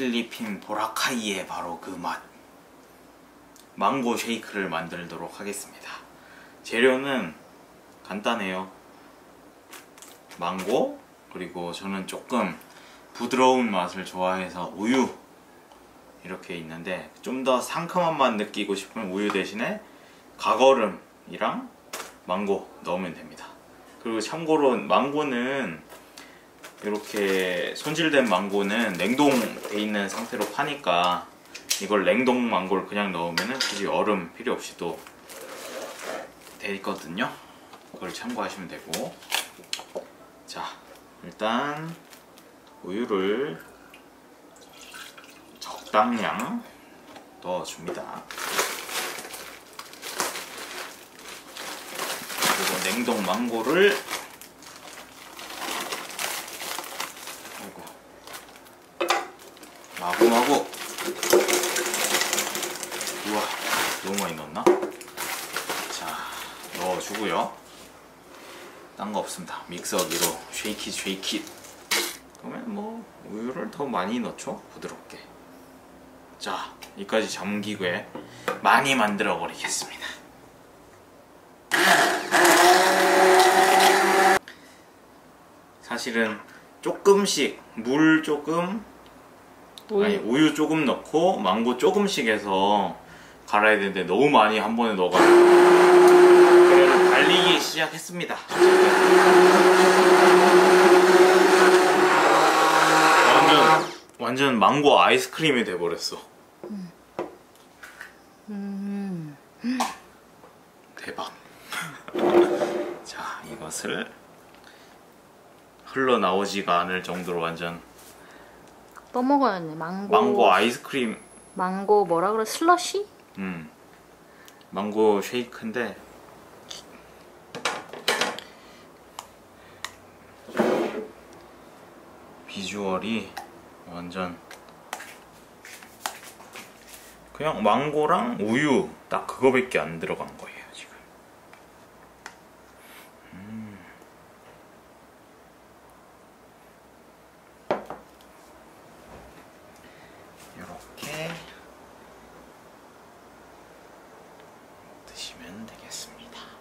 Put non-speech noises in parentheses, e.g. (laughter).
필리핀 보라카이의 바로 그 맛. 망고 쉐이크를 만들도록 하겠습니다. 재료는 간단해요. 망고 그리고 저는 조금 부드러운 맛을 좋아해서 우유 이렇게 있는데 좀 더 상큼한 맛 느끼고 싶으면 우유 대신에 가거름이랑 망고 넣으면 됩니다. 그리고 참고로 망고는 이렇게 손질된 망고는 냉동돼 있는 상태로 파니까 이걸 냉동 망고를 그냥 넣으면 굳이 얼음 필요 없이도 되거든요. 그걸 참고하시면 되고. 자 일단 우유를 적당량 넣어줍니다. 그리고 냉동 망고를 아이고 마구마구. 우와 너무 많이 넣었나? 자 넣어주고요. 딴 거 없습니다. 믹서기로 쉐이킷 쉐이킷 그러면 뭐 우유를 더 많이 넣죠? 부드럽게. 자 이까지 잠기게 많이 만들어 버리겠습니다. 사실은 조금씩 물 조금 우유. 아니 우유 조금 넣고 망고 조금씩 해서 갈아야 되는데 너무 많이 한 번에 넣어가지고 그래도 달리기 시작했습니다 완전 완전 망고 아이스크림이 돼버렸어 음. 대박 (laughs) 자 이것을 흘러나오지가 않을 정도로 완전 떠먹어야네. 망고. 망고 아이스크림 망고 뭐라 그래? 슬러시? 음 망고 쉐이크인데 비주얼이 완전 그냥 망고랑 우유 딱 그거밖에 안 들어간 거예요 보시면 되겠습니다.